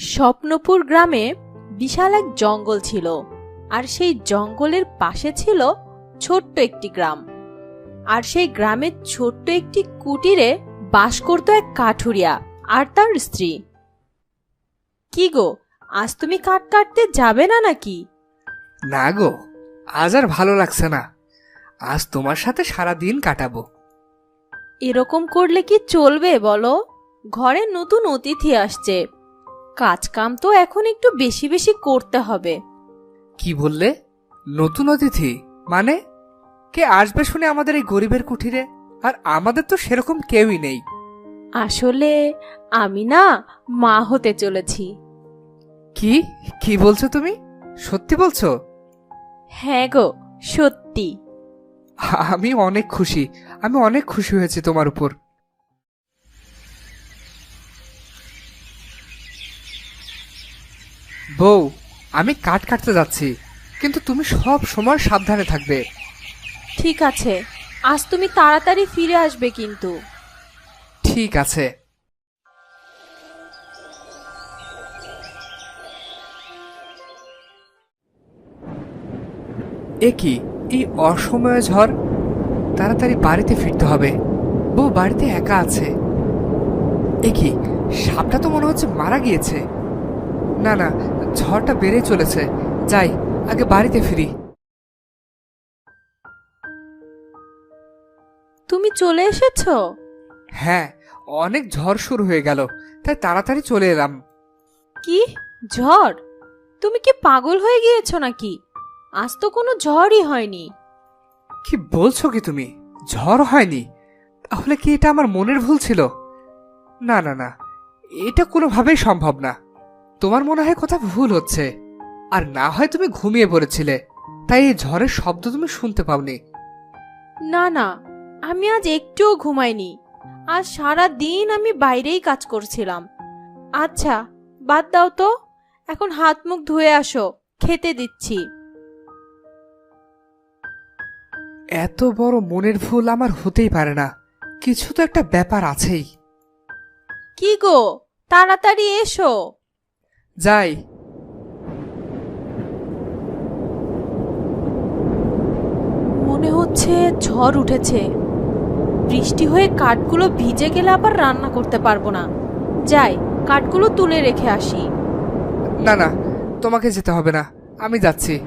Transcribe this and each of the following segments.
স্বপ্নপুর গ্রামে বিশাল এক জঙ্গল ছিল আর সেই জঙ্গলের পাশে ছিল ছোট্ট একটি গ্রাম। আর সেই গ্রামের ছোট্ট একটি কুটিরে বাস করত এক কাঠুরিয়া আর তার স্ত্রী। কি গো আজ তুমি কাঠ কাটতে যাবে না নাকি? না গো আজ আর ভালো লাগছে না। আজ তোমার সাথে সারা দিন কাটাবো। এরকম করলে কি চলবে বলো? ঘরে নতুন অতিথি আসছে। কাজ কাম তো এখন একটু বেশি বেশি করতে হবে। কি বললে? নতুন অতিথি? মানে? কে আসবে শুনে আমাদের এই গরিবের কুঠিরে? আর আমাদের তো সেরকম কেউই নেই। আসলে আমি না মা হতে চলেছি। কি? কি বলছো তুমি? সত্যি বলছো? হ্যাঁ গো সত্যি। আমি অনেক খুশি। আমি অনেক খুশি হয়েছি তোমার উপর। বউ আমি কাঠ কাটতে যাচ্ছি কিন্তু তুমি সব সময় সাবধানে থাকবে। ঠিক আছে আজ তুমি তাড়াতাড়ি ফিরে আসবে কিন্তু। ঠিক আছে। এ কি এই অসময়ে ঝড়? তাড়াতাড়ি বাড়িতে ফিরতে হবে। বউ বাড়িতে একা আছে। এ কি সাপটা তো মনে হচ্ছে মারা গিয়েছে। না না ঝড়টা বেড়ে চলেছে। যাই আগে বাড়িতে ফিরি। তুমি চলে এসেছ? হ্যাঁ অনেক ঝড় শুরু হয়ে গেল তাই তাড়াতাড়ি চলে এলাম। কি? ঝড়? তুমি কি পাগল হয়ে গিয়েছো নাকি? আজ তো কোনো ঝড়ই হয়নি। কি বলছো কি তুমি? ঝড় হয়নি? তাহলে কি এটা আমার মনের ভুল ছিল? না না না এটা কোনোভাবেই সম্ভব না। তোমার মনে হয় কথা ভুল হচ্ছে। আর না হয় তুমি ঘুমিয়ে পড়েছিলে। তাই এই ঝড়ের শব্দ তুমি শুনতে পাওনি। না না আমি আজ একটুও ঘুমাইনি। আজ সারা দিন আমি বাইরেই কাজ করছিলাম। আচ্ছা বাদ দাও তো। এখন হাত মুখ ধুয়ে আসো খেতে দিচ্ছি। এত বড় মনের ভুল আমার হতেই পারে না। কিছু তো একটা ব্যাপার আছেই। কি গো তাড়াতাড়ি এসো। যাই। মনে হচ্ছে ঝড় উঠেছে। বৃষ্টি হয়ে কাঠগুলো ভিজে গেলে আবার রান্না করতে পারব না। যাই কাঠগুলো তুলে রেখে আসি। না না তোমাকে যেতে হবে না। আমি যাচ্ছি।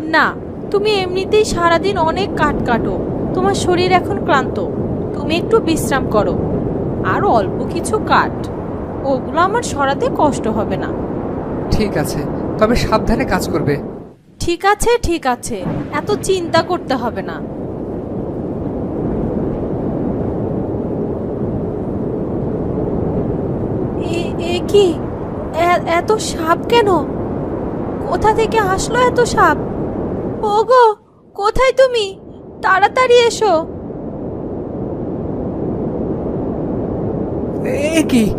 না তুমি এমনিতেই সারাদিন অনেক কাঠ কাটো। তোমার শরীর এখন ক্লান্ত। তুমি একটু বিশ্রাম করো। আর অল্প কিছু কাঠ। ওগুলো আমার সরাতে কষ্ট হবে না। ঠিক আছে তবে সাবধানে কাজ করবে। ঠিক আছে ঠিক আছে এত চিন্তা করতে হবে না। এ- এ কি? এ- এত সাপ কেন? কোথা থেকে আসলো এত সাপ? ওগো কোথায় তুমি? তাড়াতাড়ি এসো। এ কি?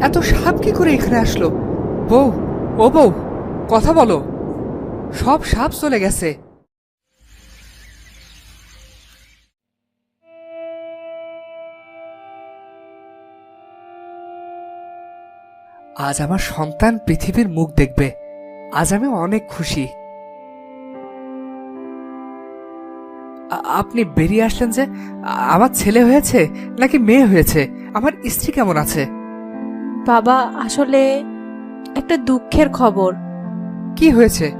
এত সাপ কি করে এখানে আসলো? বউ ও বউ, কথা বলো। সব সাপ চলে গেছে। আজ আমার সন্তান পৃথিবীর মুখ দেখবে। আজ আমি অনেক খুশি। আপনি বেরিয়ে আসলেন যে আমার ছেলে হয়েছে নাকি মেয়ে হয়েছে? আমার স্ত্রী কেমন আছে? বাবা, আসলে একটা দুঃখের খবর। কি হয়েছে?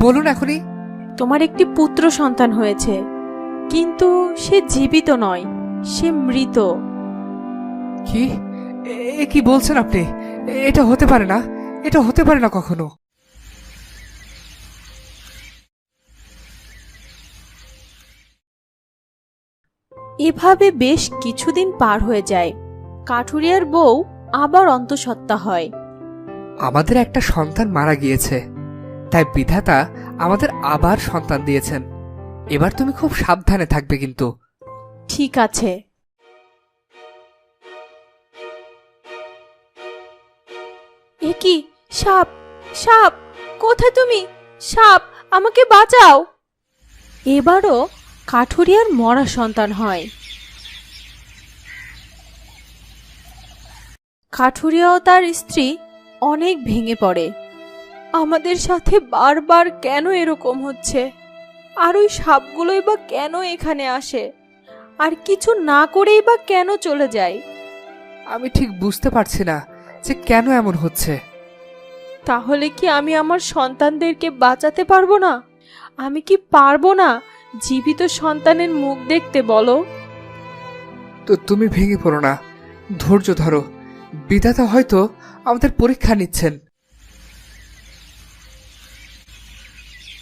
বলুন এখনই। তোমার একটি পুত্র সন্তান হয়েছে কিন্তু সে জীবিত নয় সে মৃত। কি? এ- কি বলছেন আপনি? এটা হতে পারে না এটা হতে পারে না কখনো। এভাবে বেশ কিছুদিন পার হয়ে যায়। কাঠুরিয়ার বউ আবার অন্তঃসত্ত্বা হয়। আমাদের একটা সন্তান মারা গিয়েছে। তাই বিধাতা আমাদের আবার সন্তান দিয়েছেন। এবার তুমি খুব সাবধানে থাকবে কিন্তু। ঠিক আছে। কি? সাপ সাপ, কোথায় তুমি? সাপ, আমাকে বাঁচাও। এবারও কাঠুরিয়ার মরা সন্তান হয়। কাঠুরিয়া ও তার স্ত্রী অনেক ভেঙে পড়ে। আমাদের সাথে বারবার কেন এরকম হচ্ছে? আর ওই সাপগুলোই বা কেন এখানে আসে? আর কিছু না করেই বা কেন চলে যায়? আমি ঠিক বুঝতে পারছি না যে কেন এমন হচ্ছে। তাহলে কি আমি আমার সন্তানদেরকে বাঁচাতে পারব না? আমি কি পারব না জীবিত সন্তানের মুখ দেখতে বলো? তো তুমি ভেঙে পড়ো না। ধৈর্য ধরো। বিধাতা হয়তো আমাদের পরীক্ষা নিচ্ছেন।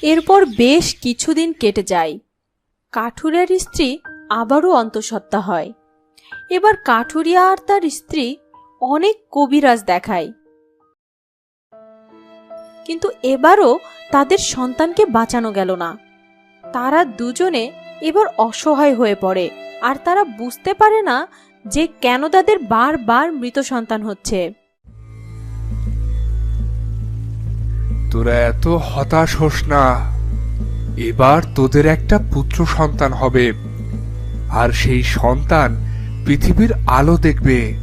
এরপর বেশ কিছুদিন কেটে যায়। কাঠুরিয়ার স্ত্রী আবারও অন্তঃসত্ত্বা হয়। এবার কাঠুরিয়া আর তার স্ত্রী অনেক কবিরাজ দেখায়। কিন্তু এবারও তাদের সন্তানকে বাঁচানো গেল না। তারা দুজনে এবার অসহায় হয়ে পড়ে, আর তারা বুঝতে পারে না যে কেন তাদের বারবার মৃত সন্তান হচ্ছে। তোরা এত হতাশ হোস না। এবার তোদের একটা পুত্র সন্তান হবে। আর সেই সন্তান পৃথিবীর আলো দেখবে।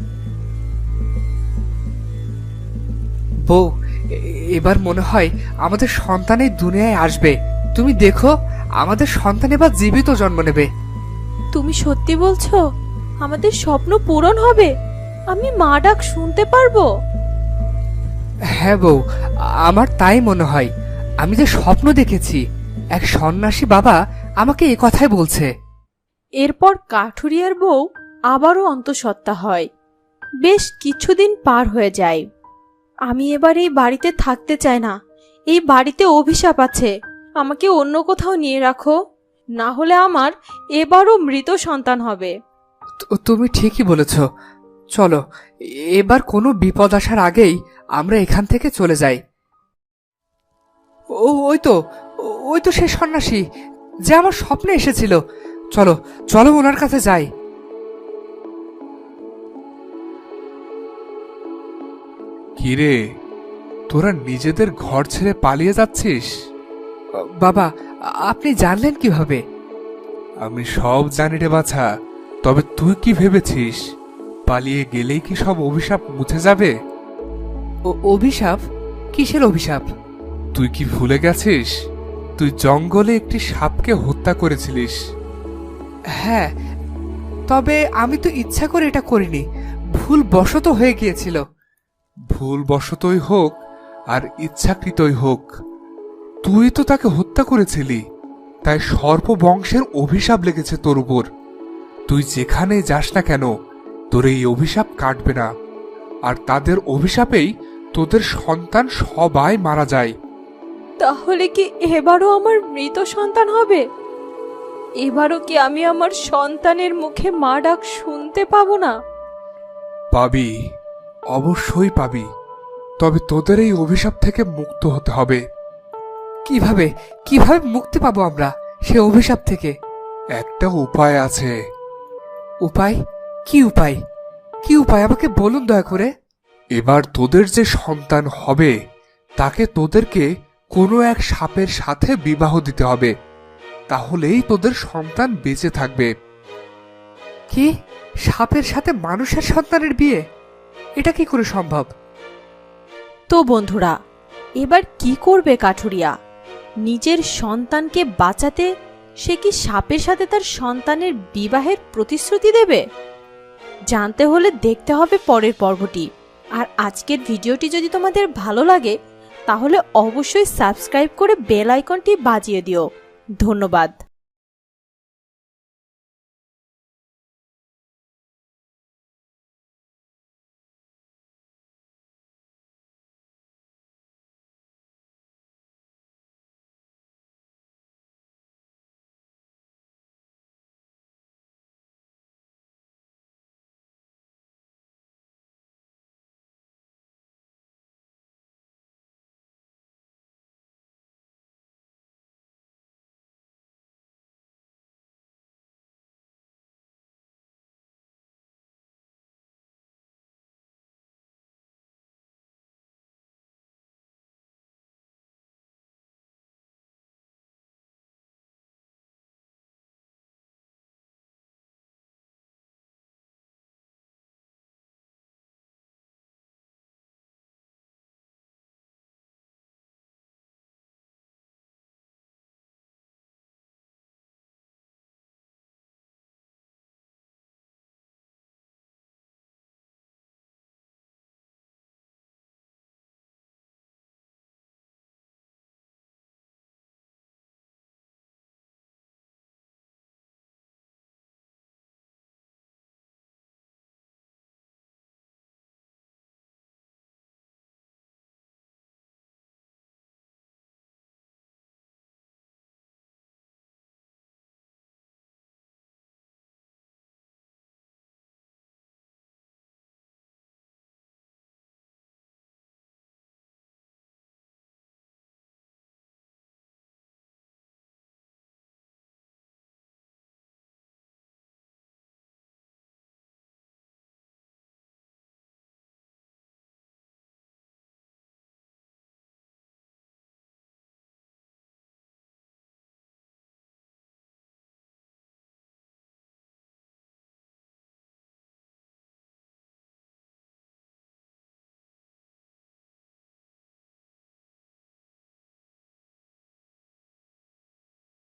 বউ এবার মনে হয় আমাদের সন্তান এই দুনিয়ায় আসবে। তুমি দেখো আমাদের সন্তান এবার জীবিত জন্ম নেবে। তুমি সত্যি বলছো? আমাদের স্বপ্ন পূরণ হবে। আমি মা ডাক শুনতে পারব? হ্যাঁ বউ আমার তাই মনে হয়। আমি যে স্বপ্ন দেখেছি এক সন্ন্যাসী বাবা আমাকে এ কথাই বলছে। এরপর কাঠুরিয়ার বউ আবারও অন্তঃসত্ত্বা হয়। বেশ কিছুদিন পার হয়ে যায়। আমি এবার এই বাড়িতে থাকতে চাই না। এই বাড়িতে অভিশাপ আছে। আমাকে অন্য কোথাও নিয়ে রাখো। না হলে আমার এবারও মৃত সন্তান হবে। তুমি ঠিকই বলেছ। চলো এবার কোনো বিপদ আসার আগেই আমরা এখান থেকে চলে যাই। ও ওই তো ওই তো সে সন্ন্যাসী যে আমার স্বপ্নে এসেছিল। চলো চলো ওনার কাছে যাই। কিরে তোরা নিজেদের ঘর ছেড়ে পালিয়ে যাচ্ছিস? বাবা আপনি জানলেন কীভাবে? আমি সব জানি রে বাছা। তবে তুই কি ভেবেছিস? পালিয়ে গেলেই কি সব অভিশাপ মুছে যাবে? ও- অভিশাপ? কিসের অভিশাপ? তুই কি ভুলে গেছিস? তুই জঙ্গলে একটি সাপকে হত্যা করেছিলিস। হ্যাঁ তবে আমি তো ইচ্ছা করে এটা করিনি। ভুল বশত হয়ে গিয়েছিল। ভুল বশতই হোক আর ইচ্ছাকৃতই হোক তুই তো তাকে হত্যা করেছিলি। তাই সর্প বংশের অভিশাপ লেগেছে তোর উপর। তুই যেখানে যাস না কেন তোর এই অভিশাপ কাটবে না। আর তাদের অভিশাপেই তোদের সন্তান সবাই মারা যায়। তাহলে কি এবারও আমার মৃত সন্তান হবে? এবারও কি আমি আমার সন্তানের মুখে মা ডাক শুনতে পাবো না? পাবি অবশ্যই পাবি। তবে তোদের এই অভিশাপ থেকে মুক্ত হতে হবে। কীভাবে? কীভাবে মুক্তি পাবো আমরা সে অভিশাপ থেকে? একটা উপায় আছে। উপায়? কি উপায়? কি উপায়? আমাকে বলুন দয়া করে। এবার তোদের যে সন্তান হবে তাকে তোদেরকে কোনো এক সাপের সাথে বিবাহ দিতে হবে। তাহলেই তোদের সন্তান বেঁচে থাকবে। কি? সাপের সাথে মানুষের সন্তানের বিয়ে? এটা কি করে সম্ভব? তো বন্ধুরা এবার কি করবে কাঠুরিয়া? নিজের সন্তানকে বাঁচাতে সে কি সাপের সাথে তার সন্তানের বিবাহের প্রতিশ্রুতি দেবে? জানতে হলে দেখতে হবে পরের পর্বটি। আর আজকের ভিডিওটি যদি তোমাদের ভালো লাগে, তাহলে অবশ্যই সাবস্ক্রাইব করে বেল আইকনটি বাজিয়ে দিও। ধন্যবাদ।